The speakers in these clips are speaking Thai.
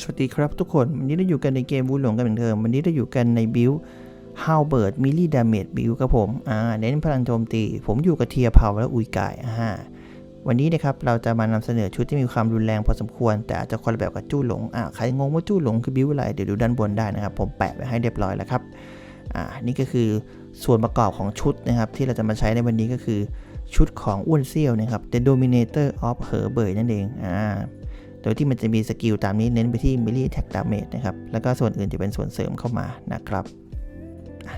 สวัสดีครับทุกคน วันนี้เราอยู่กันในเกมวูหลงกันเหมือนเดิมวันนี้เราอยู่กันในบิลฮาวเบิร์ดมิลลี่ดาเมจบิลครับผมอ่าเน้นพลังโจมตี ผมอยู่กับเทียร์เผาและอุยกายอ่าวันนี้นะครับเราจะมานำเสนอชุดที่มีความรุนแรงพอสมควร แต่อาจจะคนละแบบกับจู้หลงอ่าใครงงว่าจู้หลงคือบิลอะไรเดี๋ยวดูด้านบนได้นะครับ ผมแปะไว้ให้เรียบร้อยแล้วครับอ่านี่ก็คือส่วนประกอบของชุดนะครับ ที่เราจะมาใช้ในวันนี้ก็คือชุดของอ้วนเซี่ยวนะครับ The Dominator of Her b e r นั่นเองอ่า โดยที่มันจะมีสกิลตามนี้เน้นไปที่ melee attack damage นะครับ แล้วก็ส่วนอื่นจะเป็นส่วนเสริมเข้ามานะครับ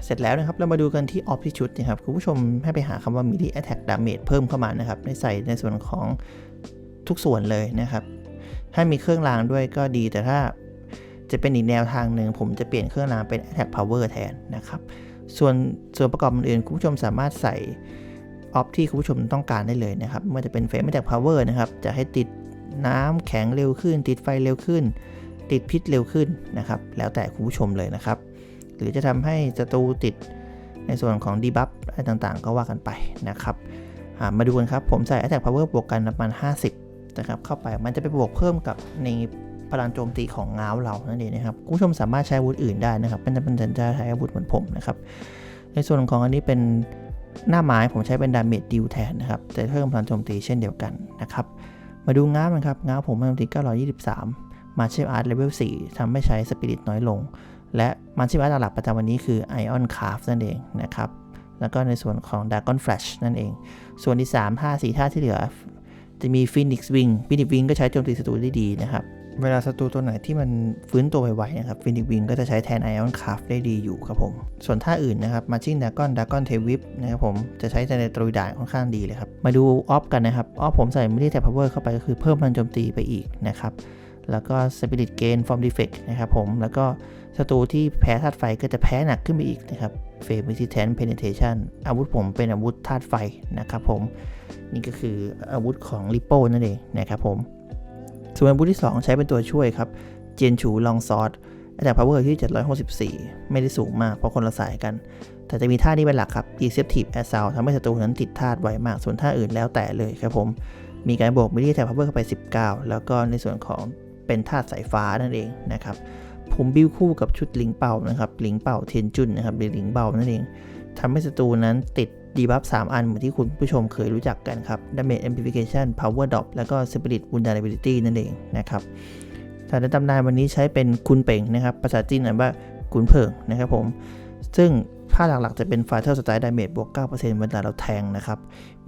เสร็จแล้วนะครับ เรามาดูกันที่ออฟที่ชุดนะครับ คุณผู้ชมให้ไปหาคำว่า melee attack damage เพิ่มเข้ามานะครับในใส่ในส่วนของทุกส่วนเลยนะครับ ถ้ามีเครื่องรางด้วยก็ดี แต่ถ้าจะเป็นอีกแนวทางหนึ่งผมจะเปลี่ยนเครื่องรางเป็น attack power แทนนะครับ ส่วนส่วนประกอบอื่นๆคุณผู้ชมสามารถใส่ออฟที่คุณผู้ชมต้องการได้เลยนะครับไม่ว่าจะเป็น frame attack power นะครับ จะให้ติด น้ำแข็งเร็วขึ้น ติดไฟเร็วขึ้น ติดพิษเร็วขึ้นนะครับ แล้วแต่คุณผู้ชมเลยนะครับ หรือจะทำให้ศัตรูติดในส่วนของดีบัฟอะไรต่างๆ ก็ว่ากันไปนะครับ มาดูกันครับ ผมใส่ Attack Power บวกกันประมาณ 50 นะครับ เข้าไปมันจะไปบวกเพิ่มกับในพลังโจมตีของง้าวเรานั่นเองนะครับคุณผู้ชมสามารถใช้อาวุธอื่นได้นะครับเป็นเป็นจะใช้อาวุธเหมือนผมนะครับ ในส่วนของอันนี้เป็นหน้าไม้ผมใช้เป็นดาเมจดิวแทนนะครับจะเพิ่มพลังโจมตีเช่นเดียวกันนะครับ มาดูง้ามันครับ ง้าผมมันติ923 มาเชฟอาร์ตเลเวล4ทำให้ใช้สปิริตน้อยลง และมาเชฟอาร์ตหลักประจำวันนี้คือ Ion c r a f t นั่นเองนะครับ แล้วก็ในส่วนของ d ากอนแฟลชนั่นเอง ส่วนที่3ท่า4ท่าที่เหลือ จะมีฟินิกซ์วิงฟินิกซ์วิงก็ใช้โจมตีศัตรูได้ดีนะครับ เวลาศัตรูตัวไหนที่มันฟื้นตัวไวๆนะครับ Phoenix Wing ก็จะใช้แทน Ion c r a f t ได้ดีอยู่ครับผม ส่วนท่าอื่นนะครับ Marching Dragon Dragon Tail Whip นะครับผมจะใช้ในตรุยด่านค่อนข้างดีเลยครับ มาดูออฟกันนะครับออฟผมใส่ Melee Attack Power เข้าไปก็คือเพิ่มพลังโจมตีไปอีกนะครับแล้วก็ Spirit Gain From Defect นะครับผมแล้วก็ศัตรูที่แพ้ธาตุไฟก็จะแพ้หนักขึ้นไปอีกนะครับ Flame Resistant Penetration อาวุธผมเป็นอาวุธธาตุไฟนะครับผม นี่ก็คืออาวุธของ Rippo นั่นเองนะครับผม ส่วนอาวุที่ 2 ใช้เป็นตัวช่วยครับ เจียนฉูลองซอสแต่ power ที่ 764 ไม่ได้สูงมากเพราะคนละสายกัน แต่จะมีท่านี้เป็นหลักครับ deceptive assault ทำให้ศัตรูนั้นติดธาตุไวมาก ส่วนท่าอื่นแล้วแต่เลยครับผม มีการบวก melee attack power เข้าไป 19 แล้วก็ในส่วนของเป็นธาตุสายฟ้านั่นเองนะครับผมบิวคู่กับชุดลิงเป่านะครับลิงเป่าเทียนจุนนะครับหรือลิงเป่านั่นเองทำให้ศัตรูนั้นติด ดีบัฟ3อันเหมือนที่คุณผู้ชมเคยรู้จักกันครับ damage amplification power drop แล้วก็ spirit vulnerability นั่นเองนะครับแต่ในตำนานวันนี้ใช้เป็นคุณเป่งนะครับ ภาษาจีนอ่านว่ากุนเพิงนะครับผม ซึ่งภาหลักๆจะเป็น Fatal Strike Damage บวก 9%เวลาเราแทงนะครับ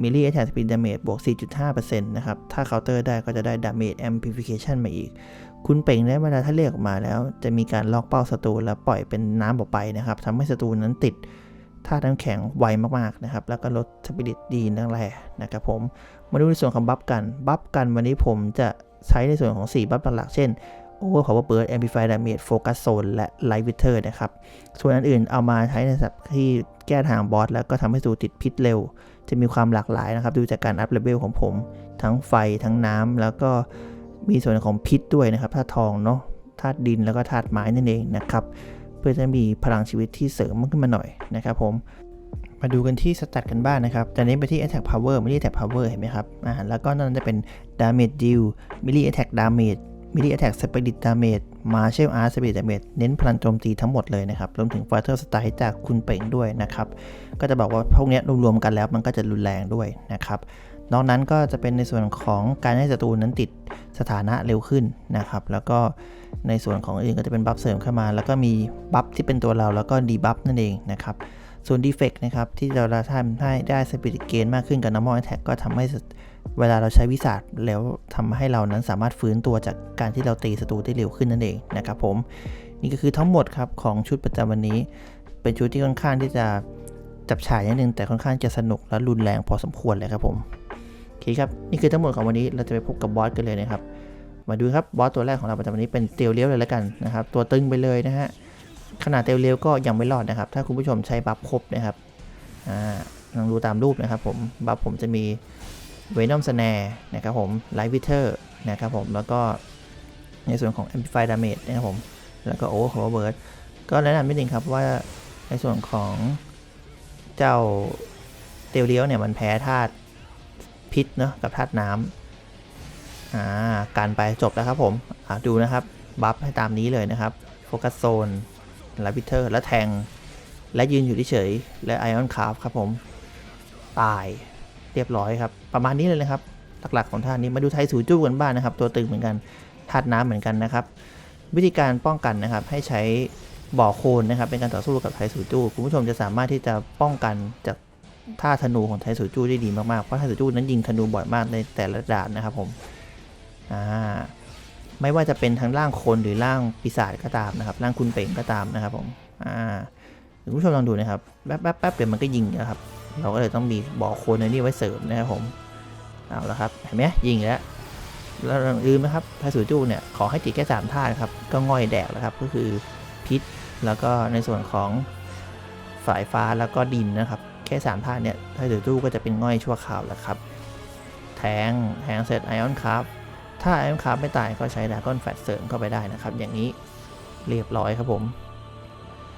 Melee Attack Speed Damage บวก 4.5%นะครับ ถ้า Counter ได้ก็จะได้ Damage Amplification มาอีก คุณเป่งได้เวลาถ้าเรียกออกมาแล้ว จะมีการล็อกเป้าศัตรูแล้วปล่อยเป็นน้ำออกไปนะครับทำให้ศัตรูนั้นติด ธาตุน้ำแข็งไวมากๆนะครับ แล้วก็ลดสปิริตดีนั่นแหละนะครับผม มาดูในส่วนของบัฟกัน บัฟกันวันนี้ผมจะใช้ในส่วนของ 4 บัฟหลักๆเช่น Over Power Burst Amplify Damage Focus Zone และ Light Wither นะครับ ส่วนอันอื่นเอามาใช้ในสับที่แก้ทางบอสแล้วก็ทำให้สูติดพิษเร็ว จะมีความหลากหลายนะครับ ดูจากการอัพเลเวลของผม ทั้งไฟทั้งน้ำแล้วก็มีส่วนของพิษด้วยนะครับธาตุทองเนาะธาตุดินแล้วก็ธาตุไม้นั่นเองนะครับ พื่อจะมีพลังชีวิตที่เสริมขึ้นมาหน่อยนะครับผมมาดูกันที่สแตทกันบ้างนะครับจะเน้นไปที่ attack power melee attack power เห็นไหมครับอ่าแล้วก็นั่นจะเป็น damage deal melee attack damage melee attack spirit damage martial art spirit damage เน้นพลังโจมตีทั้งหมดเลยนะครับ รวมถึง fatal strike จากคุณเป่งด้วยนะครับ ก็จะบอกว่าพวกนี้รวมๆกันแล้วมันก็จะรุนแรงด้วยนะครับ นอกนั้นก็จะเป็นในส่วนของการให้ศัตรูนั้นติดสถานะเร็วขึ้นนะครับ แล้วก็ในส่วนของอื่นก็จะเป็นบัฟเสริมเข้ามา แล้วก็มีบัฟที่เป็นตัวเราแล้วก็ดีบัฟนั่นเองนะครับส่วน defect นะครับ ที่เราทำให้ได้ spirit gain มากขึ้นกับ normal attack ก็ทำให้เวลาเราใช้วิสาสแล้วทำให้เรานั้นสามารถฟื้นตัวจากการที่เราตีศัตรูได้เร็วขึ้นนั่นเองนะครับผม นี่ก็คือทั้งหมดครับ ของชุดประจำวันนี้ เป็นชุดที่ค่อนข้างที่จะจับฉายนิดนึงแต่ค่อนข้างจะสนุกและรุนแรงพอสมควรเลยครับผม เคครับ นี่คือทั้งหมดของวันนี้เราจะไปพบกับบอสกันเลยนะครับ มาดูครับบอสตัวแรกของเราประจำวันนี้เป็นเตียวเลี้ยวเลยแล้วกันนะครับ ตัวตึงไปเลยนะฮะขนาดเตลเร็วก็ยังไม่รอดนะครับ ถ้าคุณผู้ชมใช้บัฟครบนะครับอ่าลองดูตามรูปนะครับผมบัฟผมจะมีเวนอมสแนร์นะครับผมไลท์วิเทอร์นะครับผมแล้วก็ในส่วนของ Amplify Damage นะครับผม แล้วก็โอเวอร์ Power b u r ก็แนะนำนิดนึงครับว่าในส่วนของเจ้าเตลเลี้ยวเนี่ยมันแพ้ธาตุ พิษเนาะกับธาตุน้ำอ่าการไปจบแล้วครับผมอ่าดูนะครับบัฟให้ตามนี้เลยนะครับโฟกัสโซนแลาบิเทอร์และแทง และยืนอยู่เฉยและไอออนคาร์ฟครับผมตายเรียบร้อยครับ ประมาณนี้เลยนะครับ หลักๆของท่านี้มาดูไทยสูจู้กันบ้างนะครับ ตัวตึงเหมือนกันธาตุน้ำเหมือนกันนะครับ วิธีการป้องกันนะครับให้ใช้บ่อโคลนนะครับ เป็นการต่อสู้กับไทยสูจู้คุณผู้ชมจะสามารถที่จะป้องกันจาก ท่าธนูของไทสูจู้ได้ดีมากๆ เพราะไทสูจู้นั้นยิงธนูบ่อยมากในแต่ละด่านนะครับผมอ่าไม่ว่าจะเป็นทั้งร่างคนหรือร่างปีศาจก็ตามนะครับร่างคุณเป่งก็ตามนะครับผมอ่าคุณผู้ชมลองดูนะครับแป๊บแป๊บแป๊บเดี๋ยวมันก็ยิงนะครับ เราก็เลยต้องมีบ่อโคนในนี้ไว้เสริมนะครับผมเอาละครับเห็นไหมยิงแล้วแล้วลืมนะครับไทสูจูเนี่ยขอให้ติดแค่สามท่านะครับก็ง่อยแดกแล้วครับก็คือพิษแล้วก็ในส่วนของสายฟ้าแล้วก็ดินนะครับ แค่สามท่าเนี่ยไทสูจูก็จะเป็นง่อยชั่วคราวแล้วครับ แทงแทงเสร็จไอออนคราฟถ้าไอออนคราฟไม่ตายก็ใช้ดากอนแฟตเสริมเข้าไปได้นะครับ อย่างนี้เรียบร้อยครับผม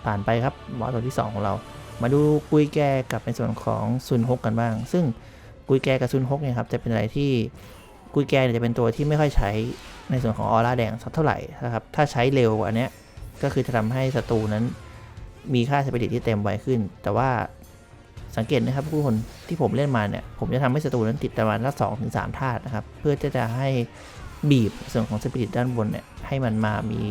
ผ่านไปครับบอสตัวที่ 2 ของเรา มาดูกุยแกกับในส่วนของซุนฮกกันบ้าง ซึ่งกุยแกกับซุนฮกเนี่ยครับจะเป็นอะไรที่กุยแกเนี่ยจะเป็นตัวที่ไม่ค่อยใช้ในส่วนของออร่าแดงสักเท่าไหร่นะครับ ถ้าใช้เร็วอันเนี้ยก็คือจะทำให้ศัตรูนั้นมีค่าสปิริตที่เต็มไวขึ้น แต่ว่า สังเกตนะครับทุกคนที่ผมเล่นมาเนี่ย ผมจะทำให้ศัตรูนั้นติดประมาณละสองถึงสามธาตุนะครับ เพื่อที่จะให้บีบส่วนของสปิริตด้านบนเนี่ย ให้มันมามี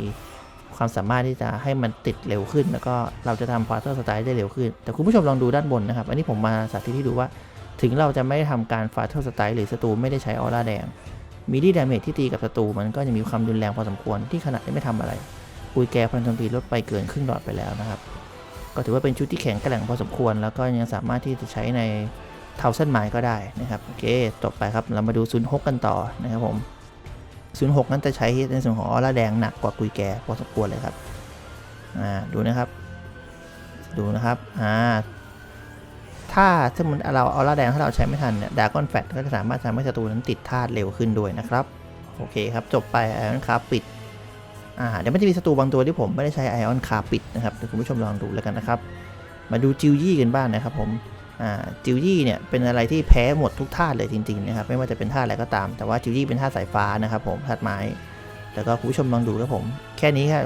ความสามารถที่จะให้มันติดเร็วขึ้น แล้วก็เราจะทำพาร์ทเตอร์สไตล์ได้เร็วขึ้น แต่คุณผู้ชมลองดูด้านบนนะครับ อันนี้ผมมาสาธิตให้ดูว่า ถึงเราจะไม่ได้ทำการฟาเทอร์สไตล์หรือศัตรูไม่ได้ใช้ออร่าแดงมีดีดาเมจที่ตีกับศัตรูมันก็จะมีความรุนแรงพอสมควรที่ขนาดที่ไม่ทำอะไรคุยแกพลังโจมตีลดไปเกินครึ่งหลอดไปแล้วนะครับ ก็ถือว่าเป็นชุดที่แข็งแกร่งพอสมควร แล้วก็ยังสามารถที่จะใช้ในเทาเส้นไม้ก็ได้นะครับโอเคจบไปครับเรามาดูศูนย์หกกันต่อนะครับผมศูนย์หกนั้นจะใช้ในส่วนของออร่าแดงหนักกว่ากุยแกพอสมควรเลยครับอ่าดูนะครับ ดูนะครับอ่าถ้าถ้ามันเราเอาล่าแดงถ้าเราใช้ไม่ทันเนี่ยดากอนแฟตก็จะสามารถทำให้ศัตรูนั้นติดธาตุเร็วขึ้นด้วยนะครับ โอเคครับ จบไปไอออนคาปิด อ่าเดี๋ยวมันจะมีศัตรูบางตัวที่ผมไม่ได้ใช้ไอออนคาปิดนะครับเดี๋ยวคุณผู้ชมลองดูแล้วกันนะครับ มาดูจิวยี่กันบ้างนะครับผมจิวยี่เนี่ยเป็นอะไรที่แพ้หมดทุกธาตุเลยจริงๆนะครับไม่ว่าจะเป็นธาตุอะไรก็ตาม แต่ว่าจิวยี่เป็นธาตุสายฟ้านะครับผมธาตุไม้แล้วก็คุณผู้ชมลองดูครับผม แค่นี้ครับ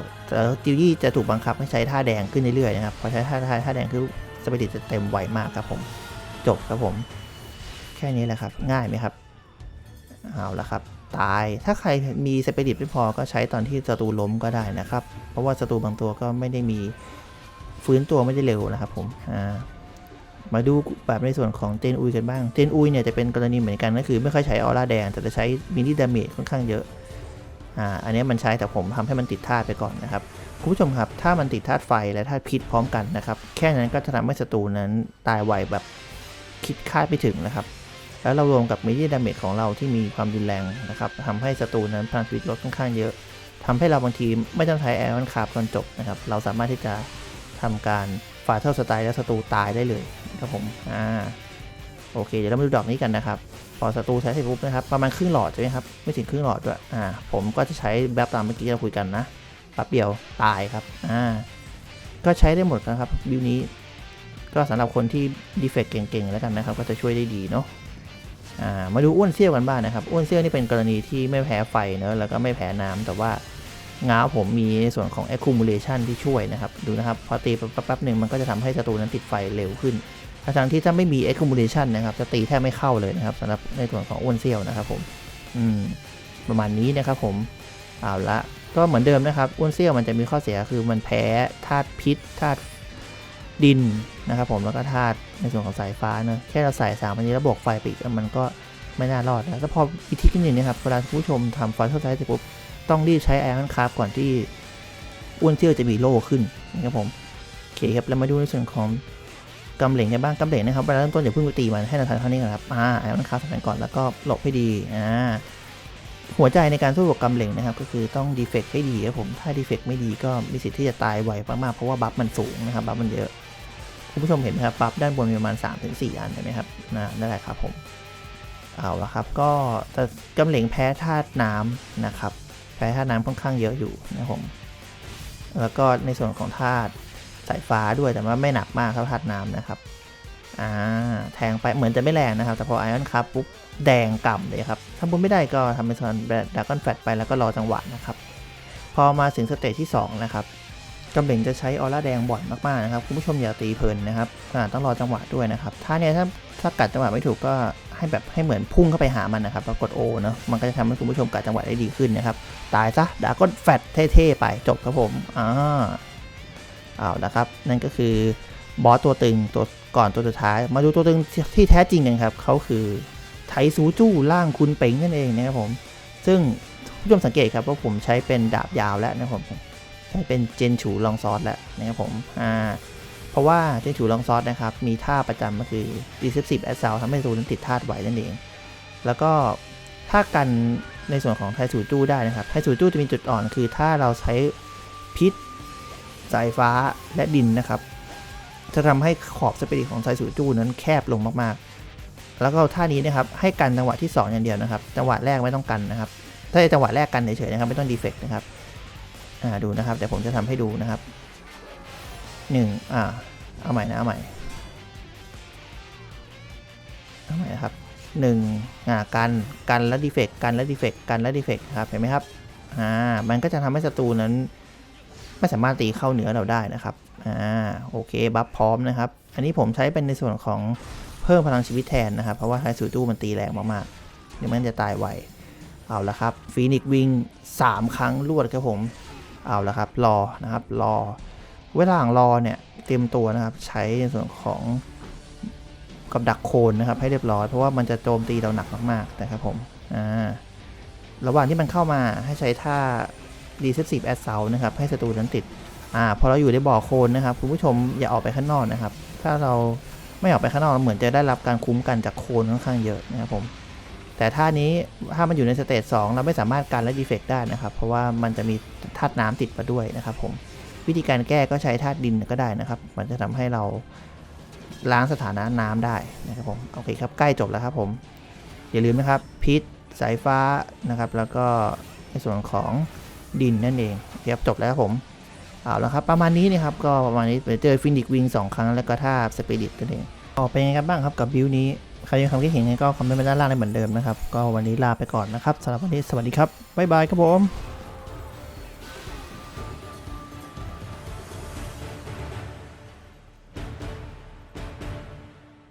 จิวยี่จะถูกบังคับให้ใช้ท่าแดงขึ้นเรื่อยๆนะครับพอใช้ท่าท่าท่าแดงคือสปิริตจะเต็มไวมากครับผมจบครับผม แค่นี้แหละครับง่ายไหมครับเอาละครับ ตาย ถ้าใครมีสปิริตไม่พอก็ใช้ตอนที่ศัตรูล้มก็ได้นะครับ เพราะว่าศัตรูบางตัวก็ไม่ได้มีฟื้นตัวไม่ได้เร็วนะครับผมอ่ามาดูแบบในส่วนของเจนอุยกันบ้าง เจนอุยเนี่ยจะเป็นกรณีเหมือนกันก็คือไม่ค่อยใช้ออร่าแดง แต่จะใช้มินิดาเมจค่อนข้างเยอะ อ่า อันนี้มันใช้แต่ผมทำให้มันติดธาตุไปก่อนนะครับ คุณผู้ชมครับ ถ้ามันติดธาตุไฟและธาตุพิษพร้อมกันนะครับ แค่นั้นก็จะทำให้ศัตรูนั้นตายไวแบบคิดคาดไม่ถึงนะครับ แล้วเรารวมกับมินิดาเมจของเราที่มีความรุนแรงนะครับทำให้ศัตรูนั้นพลังชีวิตลดค่อนข้างเยอะทำให้เราบางทีไม่ต้องใช้แอรอนคาร์บตอนจบนะครับ เราสามารถที่จะทำการฟาเท่าสไตล์และศัตรูตายได้เลยครับผมอ่าโอเค เดี๋ยวเรามาดูดอกนี้กันนะครับ พอศัตรูใช้เสร็จปุ๊บนะครับ ประมาณครึ่งหลอดใช่ไหมครับ ไม่ถึงครึ่งหลอดด้วยอ่า ผมก็จะใช้แบบตามเมื่อกี้เราคุยกันนะแป๊บเดียวตายครับ อ่า ก็ใช้ได้หมดนะครับบิวนี้ ก็สำหรับคนที่ดีเฟกเก่งๆ แล้วกันนะครับ ก็จะช่วยได้ดีเนาะ มาดูอ้วนเซี่ยวกันบ้างนะครับ อ้วนเซี่ยวนี่เป็นกรณีที่ไม่แพ้ไฟเนอะแล้วก็ไม่แพ้น้ำแต่ว่าง้าวผมมีในส่วนของ accumulation ที่ช่วยนะครับ ดูนะครับ พอตีแป๊บๆหนึ่งมันก็จะทำให้ศัตรูนั้นติดไฟเร็วขึ้นทั้งที่ถ้าไม่มี accumulation นะครับ จะตีแทบไม่เข้าเลยนะครับสำหรับในส่วนของอ้วนเซี่ยวนะครับผมอืมประมาณนี้นะครับผมเอาละก็เหมือนเดิมนะครับอ้วนเซี่ยวมันจะมีข้อเสียคือมันแพ้ธาตุพิษธาตุ ดินนะครับผมแล้วก็ธาตุในส่วนของสายฟ้าเนอะแค่เราใส่สามอันนี้แล้วบวกไฟไปอีกมันก็ไม่น่ารอดแล้วแต่พออีกทีนึงนะครับเวลาผู้ชมทำฟอสเทอร์ไซส์เสร็จปุ๊บต้องรีบใช้ไอรอนคราฟก่อนที่อ้วนเซี่ยวจะมีโล่ขึ้นนะครับผมโอเคครับแล้วมาดูในส่วนของกำเหลงกันบ้างกำเหลงนะครับเวลาเริ่มต้นอย่าเพิ่งไปตีมันให้เราทันเท่านี้ก่อนครับอ่าไอรอนคราฟใส่ก่อนแล้วก็หลบให้ดีอ่าหัวใจในการสู้กับกำเหลงนะครับ ก็คือต้องดีเฟกต์ให้ดีครับผมถ้าดีเฟกต์ไม่ดีก็มีสิทธิ์ที่จะตายไวมากๆเพราะว่าบัฟมันสูงนะครับบัฟมันเยอะ คุณผู้ชมเห็นไหมครับบัฟด้านบนมีประมาณ 3-4 อันเห็นไหมครับนะนั่นแหละครับผมเอาละครับ ก็แต่กำเหลงแพ้ธาตุน้ำนะครับ แพ้ธาตุน้ำค่อนข้างเยอะอยู่นะผมแล้วก็ในส่วนของธาตุสายฟ้าด้วยแต่ว่าไม่หนักมากเท่าธาตุน้ำนะครับอ่าแทงไปเหมือนจะไม่แรงนะครับ แต่พอไอออนครับปุ๊บแดงก่ำเลยครับถ้าบุญไม่ได้ก็ทำเป็นส่วนดากอนแฟตไปแล้วก็รอจังหวะนะครับ พออมาถึงสเตจที่2นะครับ กำเบ่งจะใช้ออร่าแดงบ่อยมากๆนะครับคุณผู้ชมอย่าตีเพลินนะครับต้องรอจังหวะด้วยนะครับถ้าเนี่ยถ้าถ้ากัดจังหวะไม่ถูกก็ให้แบบให้เหมือนพุ่งเข้าไปหามันนะครับแล้วกดโอเนาะมันก็จะทำให้คุณผู้ชมกัดจังหวะได้ดีขึ้นนะครับตายซะดาก้นแฟตเท่ๆไปจบครับผมอ่าเอาละครับ นั่นก็คือบอสตัวตึงตัวก่อนตัวสุดท้าย มาดูตัวตึงที่แท้จริงกันครับเขาคือไทซูจู้ล่างคุณเป๋งนั่นเองนะครับผม ซึ่งผู้ชมสังเกตครับว่าผมใช้เป็นดาบยาวแล้วนะครับผม ใช้เป็นเจนฉูลองซอสแล้วนะครับผมอ่าเพราะว่าเจนฉูลองซอสนะครับ มีท่าประจำก็คือ Decisive a s s a u l t ทำให้ตัวนั้นติดธาตุไหวนั่นเอง แล้วก็ถ้ากันในส่วนของไทสูจู้ได้นะครับ ไทสูจู้จะมีจุดอ่อนคือถ้าเราใช้พิษสายฟ้าและดินนะครับ จะทำให้ขอบสเปริตของไทสูจู้นั้นแคบลงมากๆ แล้วก็ท่านี้นะครับให้กันจังหวะที่ 2 อย่างเดียวนะครับ จังหวะแรกไม่ต้องกันนะครับ ถ้าจังหวะแรกกันเฉยๆนะครับไม่ต้องดีเฟกต์นะครับ อ่าดูนะครับเดี๋ยวผมจะทำให้ดูนะครับหนึ่งอ่าเอาใหม่นะเอาใหม่เอาใหม่นะครับหนึ่งอ่ากันกันและดีเฟกกันและดีเฟกกันและดีเฟกครับเห็นไหมครับอ่ามันก็จะทำให้ศัตรูนั้น ไม่สามารถตีเข้าเหนือเราได้นะครับอ่าโอเคบัฟพร้อมนะครับ อันนี้ผมใช้เป็นในส่วนของเพิ่มพลังชีวิตแทนนะครับ เพราะว่าไทสูจูมันตีแรงมากๆเดี๋ยวมันจะตายไวเอาละครับฟีนิกวิง3 ครั้งรวดครับผม เอาละครับรอนะครับรอ เวลาหลังรอเนี่ยเตรียมตัวนะครับใช้ในส่วนของกับดักโคนนะครับให้เรียบร้อยเพราะว่ามันจะโจมตีเราหนักมากๆนะครับผมอ่าระหว่างที่มันเข้ามาให้ใช้ท่า Deceptive Assault นะครับให้ศัตรูนั้นติดอ่าพอเราอยู่ในบ่อโคลนนะครับคุณผู้ชมอย่าออกไปข้างนอกนะครับ ถ้าเราไม่ออกไปข้างนอกเหมือนจะได้รับการคุ้มกันจากโคลนค่อนข้างเยอะนะครับผม แต่ท่านี้ถ้ามันอยู่ในสเตจ2เราไม่สามารถกันและดีเฟกได้นะครับ เพราะว่ามันจะมีธาตุน้ำติดมาด้วยนะครับผมวิธีการแก้ก็ใช้ธาตุดินก็ได้นะครับ มันจะทำให้เราล้างสถานะน้ำได้นะครับผมโอเคครับใกล้จบแล้วครับผมอย่าลืมนะครับพิษสายฟ้านะครับ แล้วก็ในส่วนของดินนั่นเองเครับจบแล้วครับผมเอาแล้วครับประมาณนี้นะครับก็ประมาณนี้ไปเจอฟินิกวิงสองครั้งแล้วก็ท่าสปิริตนั่นเองออกเป็นยังไงกันบ้างครับกับบิวนี้ ใครยังความคิดเห็นไงก็คอมเมนต์มาด้านล่างได้เหมือนเดิมนะครับ ก็วันนี้ลาไปก่อนนะครับสำหรับวันนี้สวัสดีครับบ๊ายบายครับผม